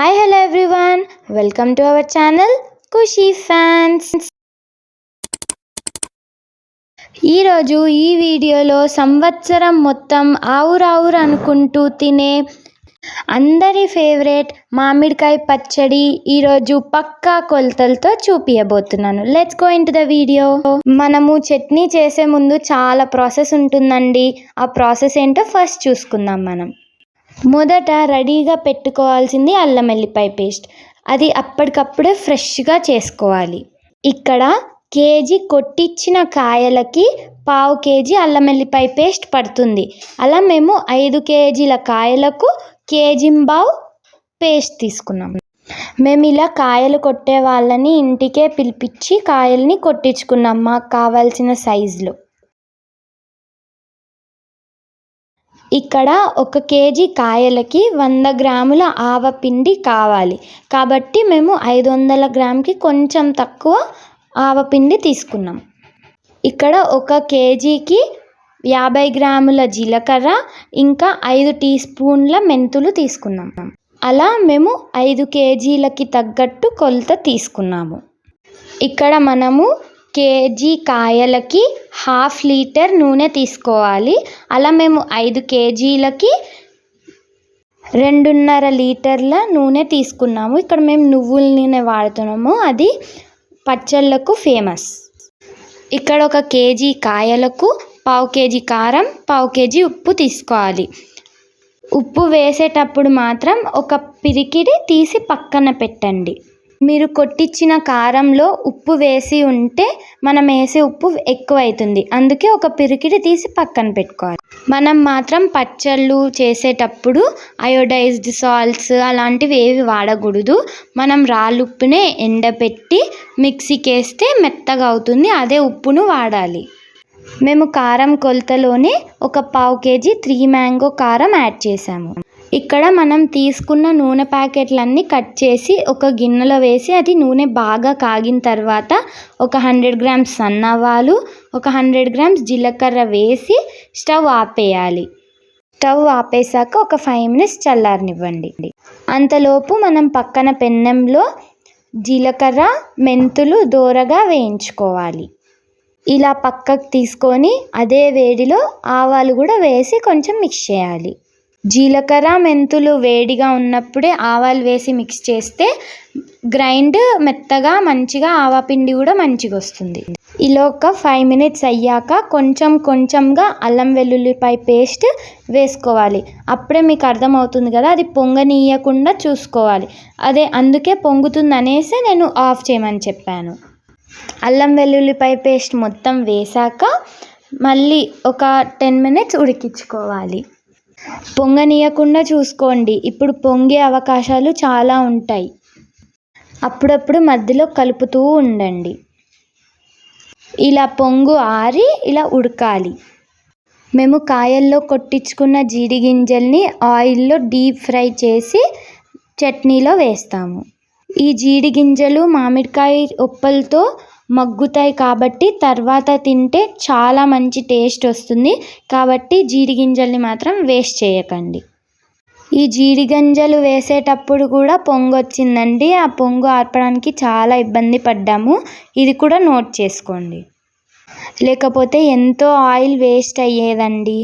Hi hello everyone welcome to our channel Khushi fans ఈరోజు ఈ వీడియోలో సంవత్సరం మొత్తం ఆవురావురు అనుకుంటూ తినే అందరి ఫేవరెట్ మామిడికాయ పచ్చడి ఈరోజు పక్కా కొలతలతో చూపించబోతున్నాను let's go in the video మనము చట్నీ చేసే ముందు చాలా ప్రాసెస్ ఉంటుందండి. ఆ ప్రాసెస్ ఏంటో ఫస్ట్ చూసుకుందాం మనం. మొదట రెడీగా పెట్టుకోవాల్సింది అల్లం వెల్లిపాయ పేస్ట్. అది అప్పటికప్పుడే ఫ్రెష్గా చేసుకోవాలి. ఇక్కడ కేజీ కొట్టించిన కాయలకి పావు కేజీ అల్లం వెల్లిపాయ పేస్ట్ పడుతుంది. అలా మేము ఐదు కేజీల కాయలకు కేజింబావు పేస్ట్ తీసుకున్నాం. మేము ఇలా కాయలు కొట్టే వాళ్ళని ఇంటికే పిలిపించి కాయల్ని కొట్టించుకున్నాం. మాకు కావాల్సిన సైజులో. ఇక్కడ ఒక కేజీ కాయలకి వంద గ్రాముల ఆవపిండి కావాలి. కాబట్టి మేము ఐదు వందల గ్రామ్కి కొంచెం తక్కువ ఆవపిండి తీసుకున్నాం. ఇక్కడ ఒక కేజీకి యాభై గ్రాముల జీలకర్ర ఇంకా ఐదు టీ స్పూన్ల మెంతులు తీసుకున్నాం. అలా మేము ఐదు కేజీలకి తగ్గట్టు కొలత తీసుకున్నాము. ఇక్కడ మనము కేజీ కాయలకి హాఫ్ లీటర్ నూనె తీసుకోవాలి. అలా మేము ఐదు కేజీలకి రెండున్నర లీటర్ల నూనె తీసుకున్నాము. ఇక్కడ మేము నువ్వుల నూనె వాడుతున్నాము. అది పచ్చళ్ళకు ఫేమస్. ఇక్కడ ఒక కేజీ కాయలకు పావు కేజీ కారం పావు కేజీ ఉప్పు తీసుకోవాలి. ఉప్పు వేసేటప్పుడు మాత్రం ఒక పిరికిడి తీసి పక్కన పెట్టండి. మీరు కొట్టించిన కారంలో ఉప్పు వేసి ఉంటే మనం వేసే ఉప్పు ఎక్కువ అవుతుంది అందుకే ఒక పిరికిడి తీసి పక్కన పెట్టుకోవాలి. మనం మాత్రం పచ్చళ్ళు చేసేటప్పుడు అయోడైజ్డ్ సాల్ట్స్ అలాంటివి ఏవి వాడకూడదు. మనం రాళ్ళుప్పునే ఎండబెట్టి మిక్సీకి వేస్తే మెత్తగా అవుతుంది. అదే ఉప్పును వాడాలి. మేము కారం కొలతలోనే ఒక పావు కేజీ త్రీ మ్యాంగో కారం యాడ్ చేసాము ఇక్కడ మనం తీసుకున్న నూనె ప్యాకెట్లన్నీ కట్ చేసి ఒక గిన్నెలో వేసి అది నూనె బాగా కాగిన తర్వాత ఒక హండ్రెడ్ గ్రామ్స్ సన్నవాలు ఒక హండ్రెడ్ గ్రామ్స్ జీలకర్ర వేసి స్టవ్ ఆపేయాలి. స్టవ్ ఆపేసాక ఒక ఫైవ్ మినిట్స్ చల్లారనివ్వండి. అంతలోపు మనం పక్కన పెన్నెంలో జీలకర్ర మెంతులు దోరగా వేయించుకోవాలి. ఇలా పక్కకు తీసుకొని అదే వేడిలో ఆవాలు కూడా వేసి కొంచెం మిక్స్ చేయాలి. జీలకర్ర మెంతులు వేడిగా ఉన్నప్పుడే ఆవాలు వేసి మిక్స్ చేస్తే గ్రైండ్ మెత్తగా మంచిగా ఆవపిండి కూడా మంచిగా వస్తుంది. ఇలా ఒక ఫైవ్ మినిట్స్ అయ్యాక కొంచెం కొంచెంగా అల్లం వెల్లుల్లిపాయ పేస్ట్ వేసుకోవాలి. అప్పుడే మీకు అర్థమవుతుంది కదా అది పొంగనీయకుండా చూసుకోవాలి. అదే అందుకే పొంగుతుంది అనేసి నేను ఆఫ్ చేయమని చెప్పాను. అల్లం వెల్లుల్లిపాయ పేస్ట్ మొత్తం వేసాక మళ్ళీ ఒక టెన్ మినిట్స్ ఉడికించుకోవాలి. పొంగనీయకుండా చూసుకోండి. ఇప్పుడు పొంగే అవకాశాలు చాలా ఉంటాయి. అప్పుడప్పుడు మధ్యలో కలుపుతూ ఉండండి. ఇలా పొంగు ఆరి ఇలా ఉడకాలి. మేము కాయల్లో కొట్టించుకున్న జీడి గింజల్ని ఆయిల్లో డీప్ ఫ్రై చేసి చట్నీలో వేస్తాము. ఈ జీడి గింజలు మామిడికాయ ఉప్పలతో మగ్గుతాయి కాబట్టి తర్వాత తింటే చాలా మంచి టేస్ట్ వస్తుంది. కాబట్టి జీడి గింజల్ని మాత్రం వేస్ట్ చేయకండి. ఈ జీడి గింజలు వేసేటప్పుడు కూడా పొంగు వచ్చిందండి. ఆ పొంగు ఆర్పడానికి చాలా ఇబ్బంది పడ్డాము. ఇది కూడా నోట్ చేసుకోండి. లేకపోతే ఎంతో ఆయిల్ వేస్ట్ అయ్యేదండి.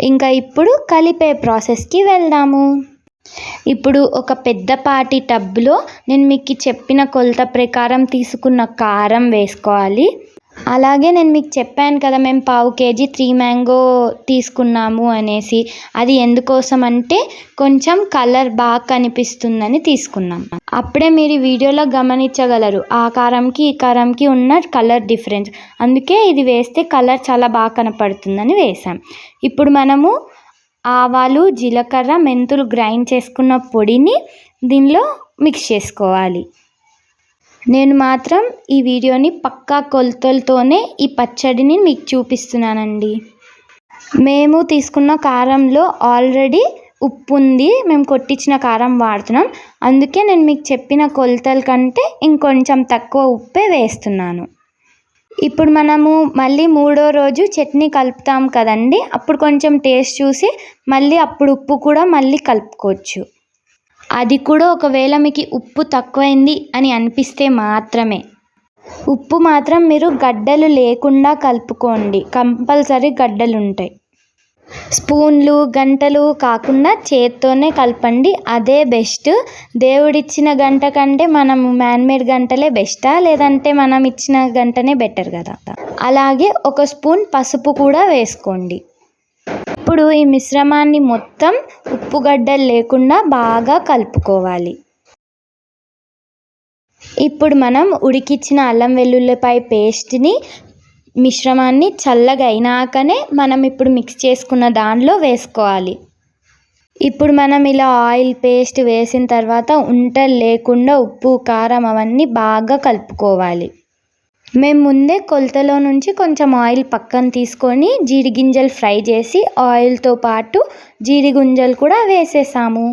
ఇంకా ఇప్పుడు కలిపే ప్రాసెస్కి వెళ్దాము. ఇప్పుడు ఒక పెద్దపాటి టబ్లో నేను మీకు చెప్పిన కొలత ప్రకారం తీసుకున్న కారం వేసుకోవాలి. అలాగే నేను మీకు చెప్పాను కదా మేము పావు కేజీ త్రీ మ్యాంగో తీసుకున్నాము అనేసి. అది ఎందుకోసం అంటే కొంచెం కలర్ బాగా కనిపిస్తుందని తీసుకున్నాం. అప్పుడే మీరు వీడియోలో గమనించగలరు ఆ కారంకి ఈ కారంకి ఉన్న కలర్ డిఫరెన్స్. అందుకే ఇది వేస్తే కలర్ చాలా బాగా కనపడుతుందని వేసాం ఇప్పుడు మనము ఆవాలు జీలకర్ర మెంతులు గ్రైండ్ చేసుకున్న పొడిని దీనిలో మిక్స్ చేసుకోవాలి. నేను మాత్రం ఈ వీడియోని పక్కా కొలతలతోనే ఈ పచ్చడిని మీకు చూపిస్తున్నానండి. మేము తీసుకున్న కారంలో ఆల్రెడీ ఉప్పు ఉంది. మేము కొట్టించిన కారం వాడుతున్నాం. అందుకే నేను మీకు చెప్పిన కొలతల కంటే ఇంకొంచెం తక్కువ ఉప్పే వేస్తున్నాను. ఇప్పుడు మనము మళ్ళీ మూడో రోజు చట్నీ కలుపుతాం కదండి. అప్పుడు కొంచెం టేస్ట్ చూసి మళ్ళీ అప్పుడు ఉప్పు కూడా మళ్ళీ కలుపుకోవచ్చు. అది కూడా ఒకవేళ మీకు ఉప్పు తక్కువైంది అని అనిపిస్తే మాత్రమే. ఉప్పు మాత్రం మీరు గడ్డలు లేకుండా కలుపుకోండి. కంపల్సరీ గడ్డలు ఉంటాయి స్పూన్లు గంటలు కాకుండా చేత్తోనే కలపండి. అదే బెస్ట్. దేవుడిచ్చిన గంట కంటే మనం మ్యాన్మేడ్ గంటలే బెస్టా? లేదంటే మనం ఇచ్చిన గంటనే బెటర్ కదా? అలాగే ఒక స్పూన్ పసుపు కూడా వేసుకోండి. ఇప్పుడు ఈ మిశ్రమాన్ని మొత్తం ఉప్పు గడ్డలు లేకుండా బాగా కలుపుకోవాలి. ఇప్పుడు మనం ఉడికిచ్చిన అల్లం వెల్లుల్లిపాయ పేస్ట్ని మిశ్రమాన్ని చల్లగా అయినాకనే మనం ఇప్పుడు మిక్స్ చేసుకున్న దానిలో వేసుకోవాలి. ఇప్పుడు మనం ఇలా ఆయిల్ పేస్ట్ వేసిన తర్వాత ఉంటలు లేకుండా ఉప్పు కారం అవన్నీ బాగా కలుపుకోవాలి. మేము ముందే కొలతలో నుంచి కొంచెం ఆయిల్ పక్కన తీసుకొని జీడి గింజలు ఫ్రై చేసి ఆయిల్తో పాటు జీడి గింజలు కూడా వేసేసాము.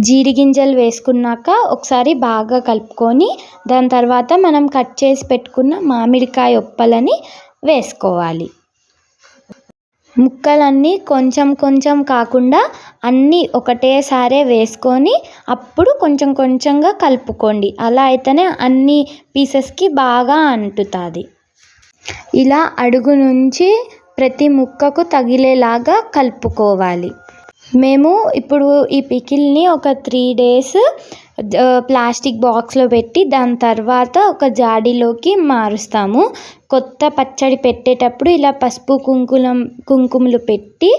జీడి గింజలు వేసుకున్నాక ఒకసారి బాగా కలుపుకొని దాని తర్వాత మనం కట్ చేసి పెట్టుకున్న మామిడికాయ ఉప్పలని వేసుకోవాలి. ముక్కలన్నీ కొంచెం కొంచెం కాకుండా అన్నీ ఒకటేసారే వేసుకొని అప్పుడు కొంచెం కొంచెంగా కలుపుకోండి. అలా అయితేనే అన్ని పీసెస్కి బాగా అంటుతుంది. ఇలా అడుగు నుంచి ప్రతి ముక్కకు తగిలేలాగా కలుపుకోవాలి. మేము ఇప్పుడు ఈ పికిల్ని ఒక త్రీ డేస్ ప్లాస్టిక్ బాక్స్లో పెట్టి దాని తర్వాత ఒక జాడీలోకి మారుస్తాము. కొత్త పచ్చడి పెట్టేటప్పుడు ఇలా పసుపు కుంకుమం కుంకుమలు పెట్టి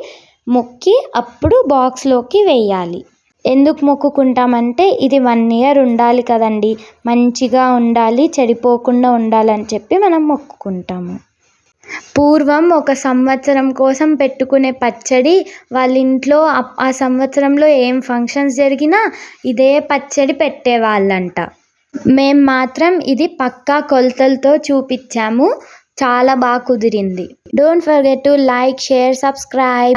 మొక్కి అప్పుడు బాక్స్లోకి వేయాలి. ఎందుకు మొక్కుకుంటామంటే ఇది వన్ ఇయర్ ఉండాలి కదండి. మంచిగా ఉండాలి చెడిపోకుండా ఉండాలని చెప్పి మనం మొక్కుకుంటాము. పూర్వం ఒక సంవత్సరం కోసం పెట్టుకునే పచ్చడి వాళ్ళ ఇంట్లో ఆ సంవత్సరంలో ఏం ఫంక్షన్స్ జరిగినా ఇదే పచ్చడి పెట్టేవాళ్ళంట. మేము మాత్రం ఇది పక్కా కొలతలతో చూపించాము. చాలా బాగా కుదిరింది. Don't forget to like share subscribe